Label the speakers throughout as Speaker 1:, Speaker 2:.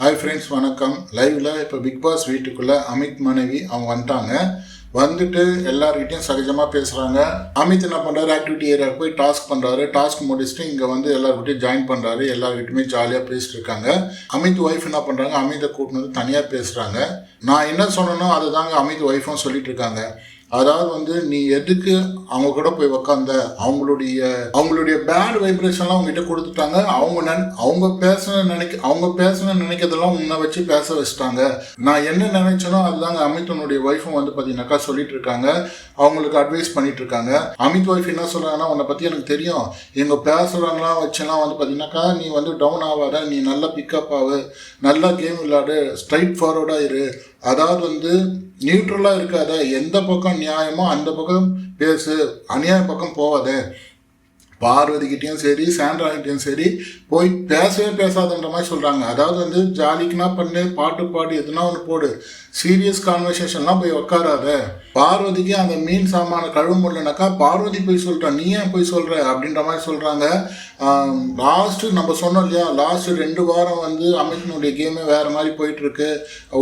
Speaker 1: Hi friends வணக்கம். லைவ்ல இப்போ பிக் பாஸ் வீட்டுக்குள்ளே அமித் மனைவி அவங்க வந்துட்டாங்க. வந்துட்டு எல்லார்கிட்டையும் சகஜமாக பேசுகிறாங்க அமித் என்ன பண்ணுறாரு ஆக்டிவிட்டி ஏரியாவுக்கு போய் டாஸ்க் பண்ணுறாரு டாஸ்க் முடிச்சுட்டு இங்கே வந்து எல்லாருக்கிட்டையும் ஜாயின் பண்ணுறாரு எல்லார்கிட்டையுமே ஜாலியாக பேசிட்டு இருக்காங்க. அமித் ஒய்ஃப் என்ன பண்ணுறாங்க அமித்தை கூட்டினு வந்து தனியாக பேசுகிறாங்க நான் என்ன சொன்னனோ அதை தாங்க அமித் ஒய்ஃபும் சொல்லிட்டு இருக்காங்க. அதாவது வந்து நீ எதுக்கு அவங்க கூட போய் உக்காந்த? அவங்களுடைய அவங்களுடைய பேட் வைப்ரேஷன்லாம் அவங்ககிட்ட கொடுத்துட்டாங்க. அவங்க நன் அவங்க பேச நினைக்க அவங்க பேசணும்னு நினைக்கிறதெல்லாம் முன்ன வச்சு பேச வச்சுட்டாங்க. நான் என்ன நினைச்சனோ அதுதாங்க அமித்தனுடைய ஒய்ஃபும் வந்து பார்த்தீங்கன்னாக்கா சொல்லிட்டு இருக்காங்க. அவங்களுக்கு அட்வைஸ் பண்ணிட்டு இருக்காங்க. அமித் ஒய்ஃப் என்ன சொல்கிறாங்கன்னா உன்னை பற்றி எனக்கு தெரியும். எங்கள் பேசுகிறவங்களாம் வச்செல்லாம் வந்து பார்த்தீங்கன்னாக்கா நீ வந்து டவுன் ஆகாத நீ நல்லா பிக்கப் ஆகு நல்லா கேம் விளையாடு. ஸ்ட்ரைட் ஃபார்வர்டாக இரு. அதாவது வந்து நியூட்ரலாக இருக்காத எந்த பக்கம் நியாயமோ அந்த பக்கம் பேசு அநியாய பக்கம் போகாத. பார்வதிக்கிட்டேயும் சரி சாண்ட்ராகிட்டையும் சரி போய் பேசவே பேசாதுன்ற மாதிரி சொல்கிறாங்க அதாவது வந்து ஜாலிக்குனா பண்ணு பாட்டு பாட்டு எதுனா ஒன்று போடு. சீரியஸ் கான்வர்சேஷன்லாம் போய் உட்காராத பார்வதிக்கு அந்த மீன் சாமான கழுவ முடியலனாக்கா பார்வதி போய் சொல்கிறான் நீ ஏன் போய் சொல்கிற அப்படின்ற மாதிரி சொல்கிறாங்க லாஸ்ட்டு நம்ம சொன்னோம் இல்லையா லாஸ்ட்டு ரெண்டு வாரம் வந்து அமித்னுடைய கேமே வேறு மாதிரி போயிட்டுருக்கு.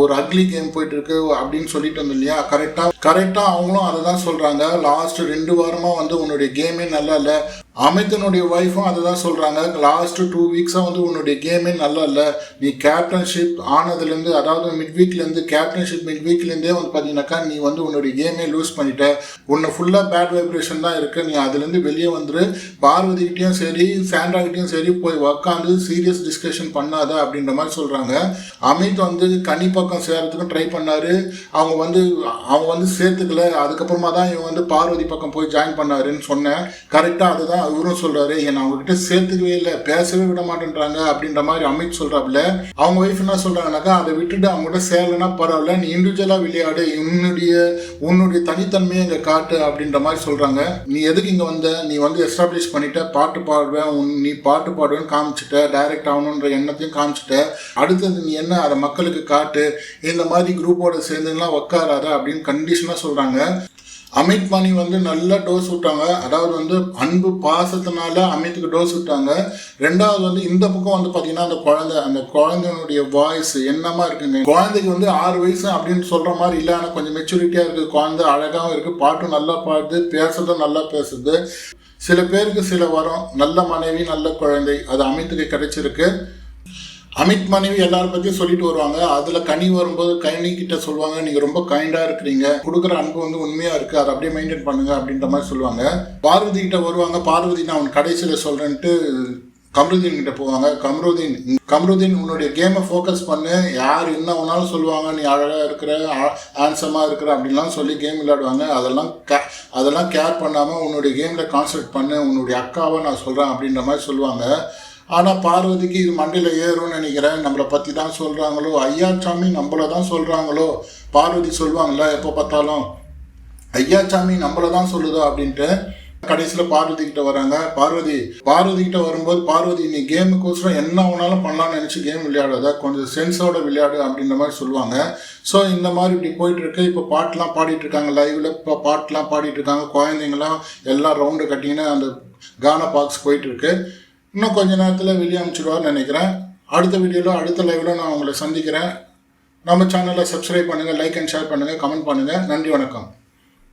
Speaker 1: ஒரு அக்லி கேம் போயிட்டுருக்கு அப்படின்னு சொல்லிட்டு வந்தோம் இல்லையா கரெக்டாக கரெக்டாக அவங்களும் அதை தான் சொல்கிறாங்க லாஸ்ட்டு ரெண்டு வாரமாக வந்து உன்னுடைய கேமே நல்லா இல்லை. அமித்தனுடைய ஒய்ஃபும் அதை தான் சொல்கிறாங்க லாஸ்ட் டூ வீக்ஸாக வந்து உன்னுடைய கேமே நல்லா இல்லை. நீ கேப்டன்ஷிப் ஆனதுலேருந்து அதாவது மிட் வீக்லேருந்து கேப்டன்ஷிப் மிட் வீக்லேருந்தே வந்து பார்த்தீங்கன்னாக்கா நீ வந்து உன்னுடைய கேமே லூஸ் பண்ணிட்ட. உன்னை ஃபுல்லாக பேட் வைப்ரேஷன் தான் இருக்குது நீ அதுலேருந்து வெளியே வந்துரு. பார்வதிக்கிட்டேயும் சரி சாண்ட்ராகிட்டையும் சரி போய் உக்காந்து சீரியஸ் டிஸ்கஷன் பண்ணாத அப்படின்ற மாதிரி சொல்கிறாங்க அமித் வந்து கனி பக்கம் சேர்கிறதுக்கும் ட்ரை பண்ணார். அவங்க வந்து அவங்க வந்து சேர்த்துக்கல. அதுக்கப்புறமா தான் இவன் வந்து பார்வதி பக்கம் போய் ஜாயின் பண்ணாருன்னு சொன்னேன். கரெக்டாக அதுதான் இவரும் சொல்றாரு நான் அவங்ககிட்ட சேர்த்துக்கவே இல்லை பேசவே விட மாட்டேன்றாங்க அப்படின்ற மாதிரி அமித் சொல்றாப்புல. அவங்க ஒய்ஃப் என்ன சொல்றாங்கனாக்கா அதை விட்டுட்டு அவங்க சேரலைன்னா பரவாயில்ல நீ இண்டிவிஜுவலா விளையாடு உன்னுடைய உன்னுடைய தனித்தன்மையை இங்க காட்டு அப்படின்ற மாதிரி சொல்றாங்க. நீ எதுக்கு இங்க வந்த? நீ வந்து எஸ்டாப்ளிஷ் பண்ணிட்ட பாட்டு பாடுவேன் உன் நீ பாட்டு பாடுவேன்னு காமிச்சிட்ட டைரக்ட் ஆகணுன்ற எண்ணத்தையும் காமிச்சிட்ட. அடுத்தது நீ என்ன அதை மக்களுக்கு காட்டு இந்த மாதிரி குரூப்போட சேர்ந்துலாம் உட்காராத அப்படின்னு கண்டிஷனாக சொல்றாங்க. அமித் மணி வந்து நல்ல டோஸ் விட்டாங்க. அதாவது வந்து அன்பு பாசத்தினால அமித்துக்கு டோஸ் விட்டாங்க. ரெண்டாவது வந்து இந்த பக்கம் வந்து பார்த்தீங்கன்னா அந்த குழந்தை அந்த குழந்தையினுடைய வாய்ஸ் என்னமா இருக்குங்க? குழந்தைக்கு வந்து ஆறு வயசு அப்படின்னு சொல்ற மாதிரி இல்லை. ஆனால் கொஞ்சம் மெச்சூரிட்டியாக இருக்குது. குழந்தை அழகாகவும் இருக்குது பாட்டும் நல்லா பாடுது. பேசுறதும் நல்லா பேசுது. சில பேருக்கு சில வரும். நல்ல மனைவி நல்ல குழந்தை. அது அமித்துக்கு கிடைச்சிருக்கு. அமித் மனைவி எல்லாரும் பத்தியும் சொல்லிட்டு வருவாங்க. அதுல கனி வரும்போது கனி கிட்ட சொல்லுவாங்க. நீங்க ரொம்ப கைண்டா இருக்கிறீங்க. கொடுக்குற அன்பு வந்து உண்மையா இருக்கு. அதை அப்படியே மெயின்டைன் பண்ணுங்க. அப்படின்ற மாதிரி சொல்லுவாங்க. பார்வதி கிட்ட வருவாங்க. பார்வதி நான் அவன் கடைசியில சொல்றேன்ட்டு கம்ருதீன் கிட்ட போவாங்க. கம்ருதீன் கம்ருதீன் உன்னுடைய கேமை ஃபோக்கஸ் பண்ணு. யார் என்ன வேணாலும் சொல்லுவாங்க. நீ அழகாக இருக்கிற ஆன்சமாக இருக்கிற அப்படின்லாம் சொல்லி கேம் விளையாடுவாங்க. அதெல்லாம் கே அதெல்லாம் கேர் பண்ணாமல் உன்னுடைய கேமில் கான்சன்ட்ரேட் பண்ணு. உன்னுடைய அக்காவை நான் சொல்கிறேன் அப்படின்ற மாதிரி சொல்லுவாங்க. ஆனால் பார்வதிக்கு இது மண்டையில் ஏறும்னு நினைக்கிறேன். நம்மளை பற்றி தான் சொல்கிறாங்களோ ஐயா சாமி நம்மளை தான் சொல்கிறாங்களோ பார்வதி சொல்லுவாங்களா எப்போ பார்த்தாலும்? ஐயா சாமி நம்மளை தான் சொல்லுதோ அப்படின்ட்டு கடைசியில் பார்வதி கிட்ட வராங்க. பார்வதி பார்வதி கிட்ட வரும்போது பார்வதி நீ கேமுக்கோசரம் என்ன வேணாலும் பண்ணலாம்னு நினச்சி கேம் விளையாடாத. கொஞ்சம் சென்ஸோட விளையாடு அப்படின்ற மாதிரி சொல்லுவாங்க. ஸோ இந்த மாதிரி இப்படி போயிட்டு இருக்கு. இப்போ பாட்டெலாம் பாடிட்டு இருக்காங்க. லைவ்ல இப்போ பாட்டெலாம் பாடிட்டு இருக்காங்க. குழந்தைங்களாம் எல்லாம் ரவுண்டு கட்டிங்கன்னு அந்த கானா பாக்ஸ் போயிட்டு இருக்கு. இன்னும் கொஞ்ச நேரத்தில் வெளியே அனுப்பிச்சிடுவார்னு நினைக்கிறேன். அடுத்த வீடியோவில் அடுத்த லைவில் நான் உங்களை சந்திக்கிறேன். நம்ம சேனலை சப்ஸ்கிரைப் பண்ணுங்கள் லைக் அண்ட் ஷேர் பண்ணுங்கள் கமெண்ட் பண்ணுங்கள் நன்றி வணக்கம்.